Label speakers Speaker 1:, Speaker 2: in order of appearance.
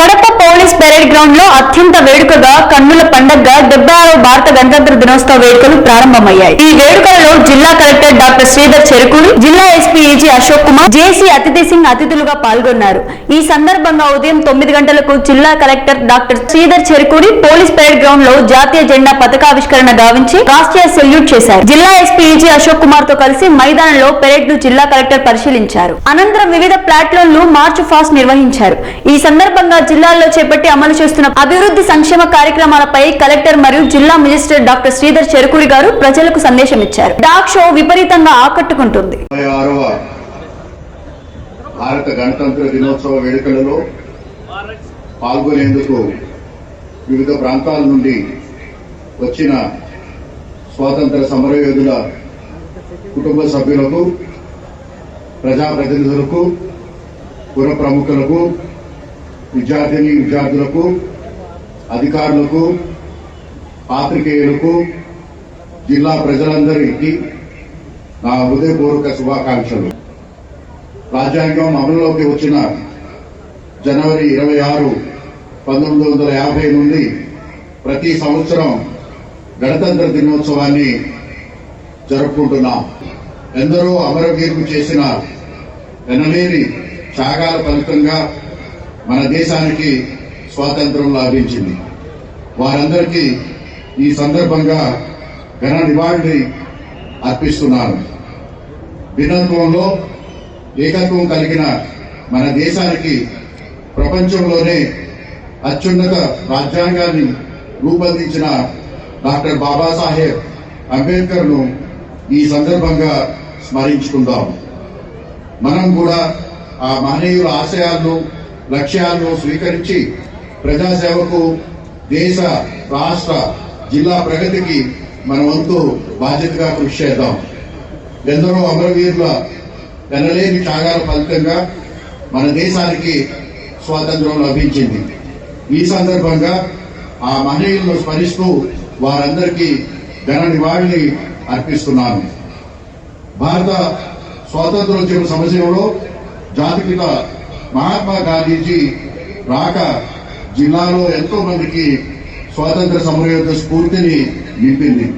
Speaker 1: Kadapa police parade గ్రౌండ్లో అత్యంత వేడుకగా కన్నుల పండగగా డెబ్బై ఆరో భారత గణతంత్ర దినోత్సవ వేడుకలు ప్రారంభమయ్యాయి. ఈ వేడుకలలో జిల్లా కలెక్టర్ డాక్టర్ శ్రీధర్ చెరుకుడి జిల్లా ఎస్పీ అశోక్ కుమార్ జేసీ అతిథి సింగ్ అతిథులుగా పాల్గొన్నారు. ఈ సందర్భంగా ఉదయం తొమ్మిది గంటలకు జిల్లా collector doctor Sridhar Cherukuri police parade గ్రౌండ్లో జాతీయ జెండా పతాకావిష్కరణ గావించి రాష్ట్రీయ సెల్యూట్ చేశారు. జిల్లా ఎస్పీ అశోక్ కుమార్తో కలిసి మైదానంలో పెరేడ్ను జిల్లా కలెక్టర్ పరిశీలించారు. అనంతరం వివిధ ప్లాట్ఫామ్లు మార్చ్ ఫాస్ట్ నిర్వహించారు. ఈ సందర్భంగా జిల్లాల్లో చేపట్టి అమలు చేస్తున్న అభివృద్ధి సంక్షేమ కార్యక్రమాలపై కలెక్టర్ మరియు జిల్లా మినిస్టర్ డాక్టర్ శ్రీధర్ చెరుకుడి గారు ప్రజలకు సందేశం ఇచ్చారు డాక్ షో విపరీతంగా ఆకట్టుకుంటుంది.
Speaker 2: ఆరవ భారత గణతంత్ర దినోత్సవ వేడుకలలో పాల్గొనేందుకు వివిధ ప్రాంతాల నుండి వచ్చిన స్వాతంత్ర సమరయోధుల కుటుంబ సభ్యులకు ప్రజాప్రతినిధులకు పుర ప్రముఖులకు విద్యార్థిని విద్యార్థులకు అధికారులకు పాత్రికేయులకు జిల్లా ప్రజలందరికీ నా హృదయపూర్వక శుభాకాంక్షలు. రాజ్యాంగం అమలులోకి వచ్చిన జనవరి ఇరవై ఆరు పంతొమ్మిది వందల యాభై నుండి ప్రతి సంవత్సరం గణతంత్ర దినోత్సవాన్ని జరుపుకుంటున్నాం. ఎందరో అమరవీరులు చేసిన ఎనలేని త్యాగాల ఫలితంగా మన దేశానికి స్వాతంత్రం లాభించింది. వారందరికీ ఈ సందర్భంగా ఘన నివాళి అర్పిస్తున్నాను. భిన్నత్వంలో ఏకత్వం కలిగిన మన దేశానికి ప్రపంచంలోనే అత్యున్నత రాజ్యాంగాన్ని రూపొందించిన డాక్టర్ బాబాసాహెబ్ అంబేద్కర్ను ఈ సందర్భంగా స్మరించుకుందాం. మనం కూడా ఆ మహనీయుల ఆశయాలను లక్ష్యాలను స్వీకరించి ప్రజాసేవకు దేశ రాష్ట్ర జిల్లా ప్రగతికి మన వంతు బాధ్యతగా కృషి చేద్దాం. ఎందరో అమరవీరుల వెనలేని త్యాగాల ఫలితంగా మన దేశానికి స్వాతంత్రం లభించింది. ఈ సందర్భంగా ఆ మహనీయులను స్మరిస్తూ వారందరికీ ఘన నివాళిని అర్పిస్తున్నాను. భారత స్వాతంత్రోద్యమ సమస్యలో జాతిపిత మహాత్మా గాంధీజీ రాక జిల్లాలో ఎంతో మందికి స్వాతంత్ర సమరయోధ స్ఫూర్తిని నింపింది.